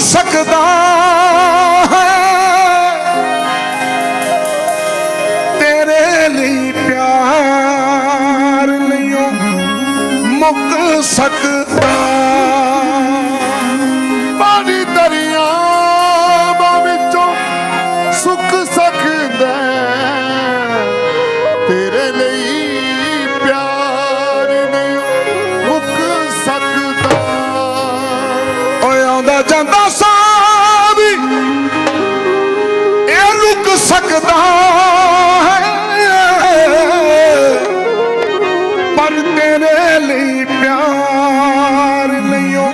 ਸਕਦਾ ਹੈ। ਤੇਰੇ ਲਈ ਪਿਆਰ ਲਈਓ ਮੁੱਕ ਸਕਦਾ। ਸਕਦਾ ਪਰ ਤੇਰੇ ਲਈ ਪਿਆਰ ਲਈਓ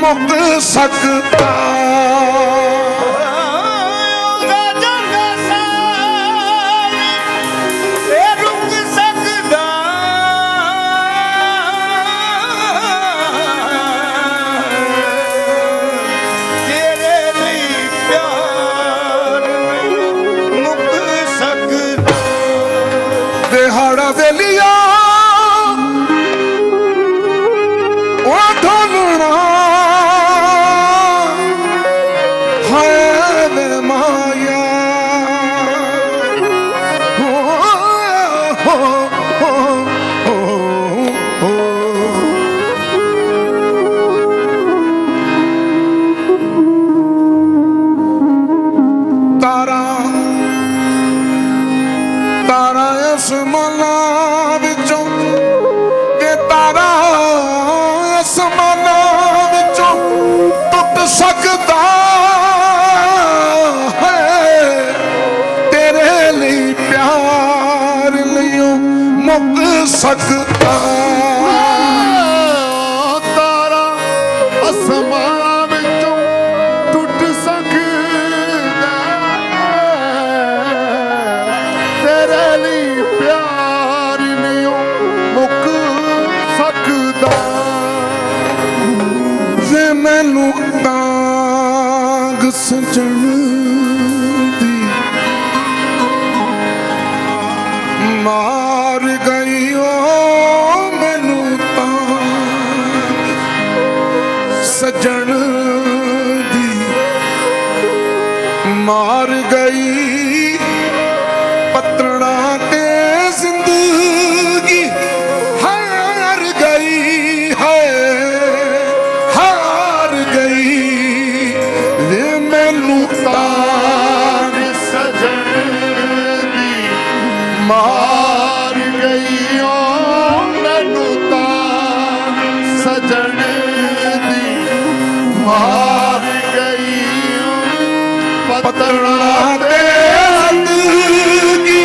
ਮੁੱਕ ਸਕਦਾ। ਅਸਮਾਨਾਂ ਵਿੱਚੋਂ ਤੇ ਤਾਰਾ ਅਸਮਾਨਾਂ ਵਿੱਚੋਂ ਟੁੱਟ ਸਕਦਾ ਹੈ। ਤੇਰੇ ਲਈ ਪਿਆਰ ਲਈਓ ਮੁੱਕ ਸਕਦਾ। ਤਾਂਗ ਸਜਣ ਦੀ ਮਾਰ ਓ ਪਤੜਾ ਤੇ ਜ਼ਿੰਦਗੀ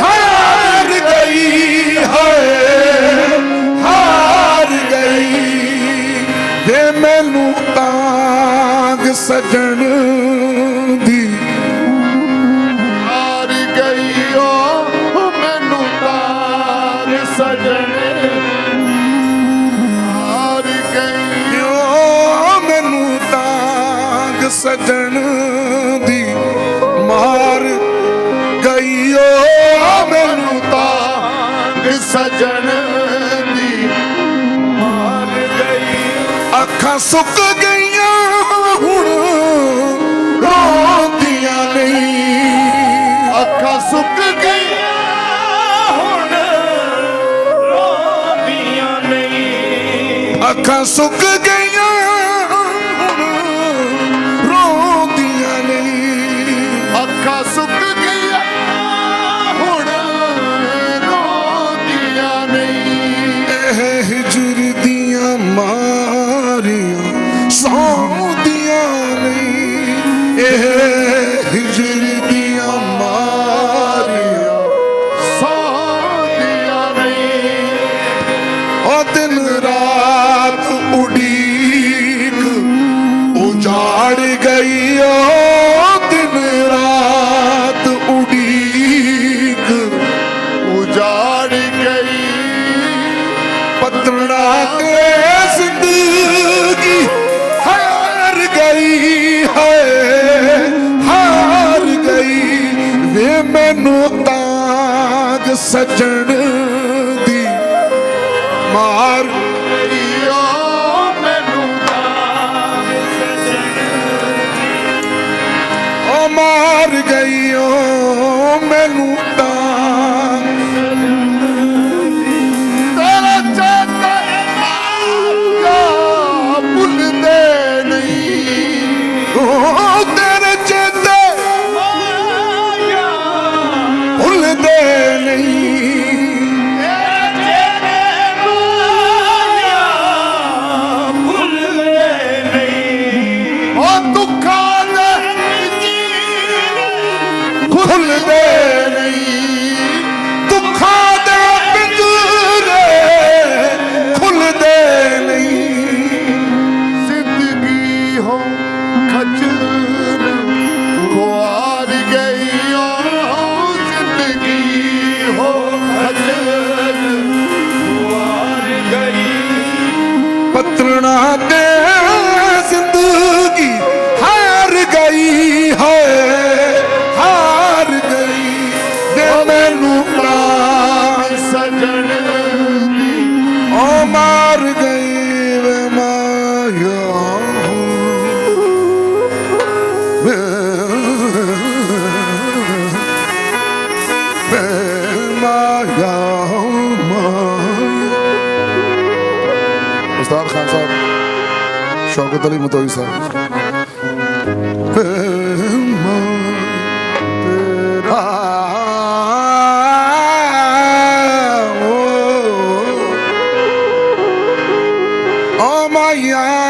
ਹਾਰ ਗਈ ਹੈ ਹਾਰ ਗਈ। ਜੇ ਮੈਨੂੰ ਤਾਂਗ ਸਜਣ ਤਾਂਗ ਦੀ ਮਾਰ ਗਈ ਓ, ਮੈਨੂੰ ਤਾਂ ਸਜਣ ਦੀ ਮਾਰ ਗਈ। ਅੱਖਾਂ ਸੁੱਕ ਗਈਆਂ, ਹੁਣ ਰੋਂਦੀਆਂ ਨਹੀਂ। ਅੱਖਾਂ ਸੁੱਕ ਗਈਆਂ, ਹੁਣ ਰੋਂਦੀਆਂ ਨਹੀਂ। ਅੱਖਾਂ ਸੁੱਕ ਗਈਆਂ ਸੌਂਦੀਆਂ ਨਹੀਂ ਇਹ ਹਿਜਰ ਦੀਆਂ ਮਾਰੀਆਂ। ਸੌਂਦੀਆਂ ਨਹੀਂ ਉਹ ਦਿਨ ਰਾਤ ਉਡੀਕ ਉਜਾੜ ਗਈ। ਸਜਣ ਪ੍ਰਾਣ ਸਜਣ ਦੀ ਓ ਮਾਰ ਗਈ ਵੇ yeah.